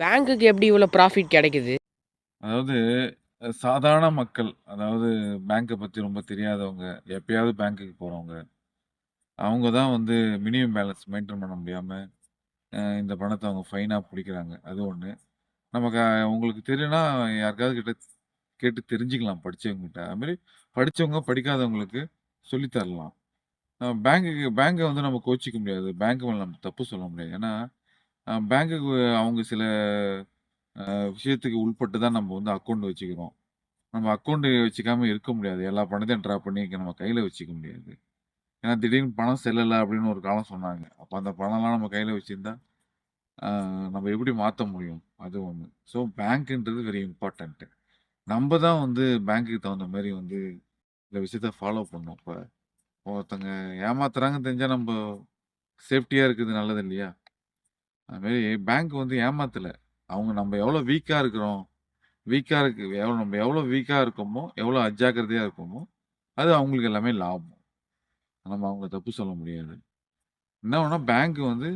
பேங்க்குக்கு எப்படி இவ்வளோ ப்ராஃபிட் கிடைக்குது? அதாவது சாதாரண மக்கள், அதாவது பேங்க்கை பற்றி ரொம்ப தெரியாதவங்க, எப்பயாவது பேங்க்குக்கு போகிறவங்க அவங்க தான் வந்து மினிமம் பேலன்ஸ் மெயின்டைன் பண்ண முடியாமல் இந்த பணத்தை அவங்க ஃபைனாக பிடிக்கிறாங்க அது ஒன்று நமக்கு உங்களுக்கு தெரியும்னா யாருக்காவது கிட்ட கேட்டு தெரிஞ்சுக்கலாம் படித்தவங்ககிட்ட அதுமாரி படித்தவங்க படிக்காதவங்களுக்கு சொல்லித்தரலாம் தரலாம். அ பேங்க்கை வந்து நம்ம கோச்சிக்க முடியாது. பேங்க் மேலே நம்ம தப்பு சொல்ல முடியாது. ஏன்னா, அ பேங்குக்கு அவங்க சில விஷயத்துக்கு உள்பட்டு தான் நம்ம வந்து அக்கௌண்ட் வச்சுக்கிறோம். நம்ம அக்கௌண்ட்டு வச்சுக்காம இருக்க முடியாது. எல்லா பணத்தையும் ட்ரா பண்ணி நம்ம கையில் வச்சுக்க முடியாது. ஏன்னா திடீர்னு பணம் செல்லலை அப்படின்னு ஒரு காலம் சொன்னாங்க. அப்போ அந்த பணம்லாம் நம்ம கையில் வச்சுருந்தா நம்ம எப்படி மாற்ற முடியும்? அது ஒன்று ஸோ பேங்க்குன்றது வெரி இம்பார்ட்டண்ட்டு நம்ம தான் வந்து பேங்க்குக்கு தகுந்த மாதிரி வந்து இந்த விஷயத்த ஃபாலோ பண்ணணும். இப்போ ஒருத்தங்க ஏமாத்துறாங்க தெரிஞ்சால் நம்ம சேஃப்டியாக இருக்குது நல்லது இல்லையா? அதுமாரி பேங்க் வந்து ஏமாத்தலை அவங்க நம்ம எவ்வளோ வீக்காக இருக்கிறோம், வீக்காக இருக்கு எவ்வளோ நம்ம எவ்வளோ வீக்காக இருக்கோமோ, எவ்வளோ அஜாக்கிரதையாக இருக்கோமோ, அது அவங்களுக்கு எல்லாமே லாபம். நம்ம அவங்கள தப்பு சொல்ல முடியாது. என்ன ஒண்ணுனா பேங்க்கு வந்து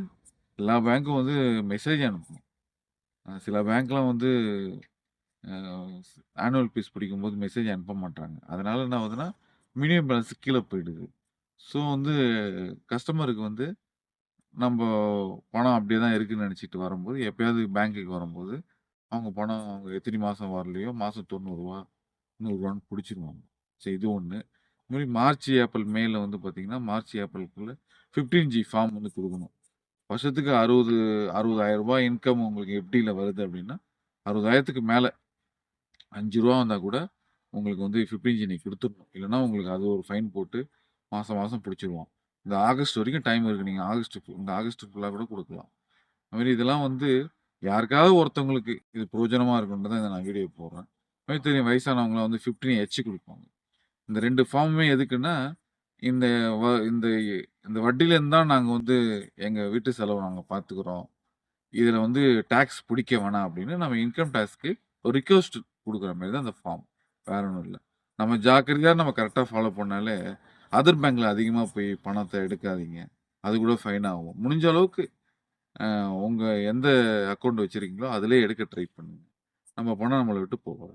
எல்லா பேங்க்கும் வந்து மெசேஜ் அனுப்பும். சில பேங்க்லாம் வந்து ஆனுவல் ஃபீஸ் பிடிக்கும்போது மெசேஜ் அனுப்ப மாட்டாங்க. அதனால் என்ன ஆகுதுன்னா, மினிமம் பேலன்ஸ் கீழே போயிடுது. ஸோ வந்து கஸ்டமருக்கு வந்து நம்ம பணம் அப்படியே தான் இருக்குன்னு நினச்சிட்டு வரும்போது, எப்பயாவது பேங்க்குக்கு வரும்போது, அவங்க பணம் அவங்க எத்தனை மாதம் வரலையோ, மாதம் தொண்ணூறுரூவா நூறுரூவான்னு பிடிச்சிருவாங்க. சரி இது ஒன்று இதுமாதிரி மார்ச், ஏப்ரல், மேல வந்து பார்த்தீங்கன்னா, மார்ச், ஏப்ரலுக்குள்ள 15ஜி ஃபார்ம் வந்து கொடுக்கணும். வருஷத்துக்கு அறுபது அறுபதாயிரம் ரூபாய் இன்கம் உங்களுக்கு எப்படியில் வருது அப்படின்னா, அறுபதாயிரத்துக்கு மேலே அஞ்சு ரூபா வந்தால் கூட உங்களுக்கு வந்து ஃபிஃப்டீன் ஜி நீ கொடுத்துடணும். இல்லைன்னா உங்களுக்கு அது ஒரு ஃபைன் போட்டு மாதம் மாதம் புடிச்சிருவான். இந்த ஆகஸ்ட் வரைக்கும் டைம் இருக்கு. நீங்கள் ஆகஸ்ட் இந்த ஆகஸ்ட் ஃபுல்லாக கூட கொடுக்கலாம் அதுமாரி இதெல்லாம் வந்து யாருக்காவது ஒருத்தவங்களுக்கு இது பிரயோஜனமாக இருக்கும்னு தான் நான் வீடியோ போடுறேன். அது தெரியும் வயசானவங்கலாம் வந்து 15ஹெச் கொடுப்பாங்க இந்த ரெண்டு ஃபார்முமே எதுக்குன்னா, இந்த வ இந்த இந்த வட்டியிலேருந்து தான் நாங்கள் வந்து எங்கள் வீட்டு செலவு நாங்கள் பார்த்துக்குறோம் இதில் வந்து டேக்ஸ் பிடிக்க வேணாம் அப்படின்னு நம்ம இன்கம் டேக்ஸ்க்கு ஒரு ரிக்வஸ்ட் கொடுக்குற மாதிரி தான் அந்த ஃபார்ம். வேற ஒன்றும் இல்லை நம்ம ஜாக்கிரதையாக நம்ம கரெக்டாக ஃபாலோ பண்ணாலே, அதர் பேங்க்ல அதிகமாக போய் பணத்தை எடுக்காதீங்க. அது கூட ஃபைன் ஆகும். முடிஞ்ச அளவுக்கு உங்கள் எந்த அக்கௌண்ட் வச்சிருக்கீங்களோ, அதிலே எடுக்க ட்ரை பண்ணுங்கள் நம்ம பணம் நம்மளை விட்டு போகாது.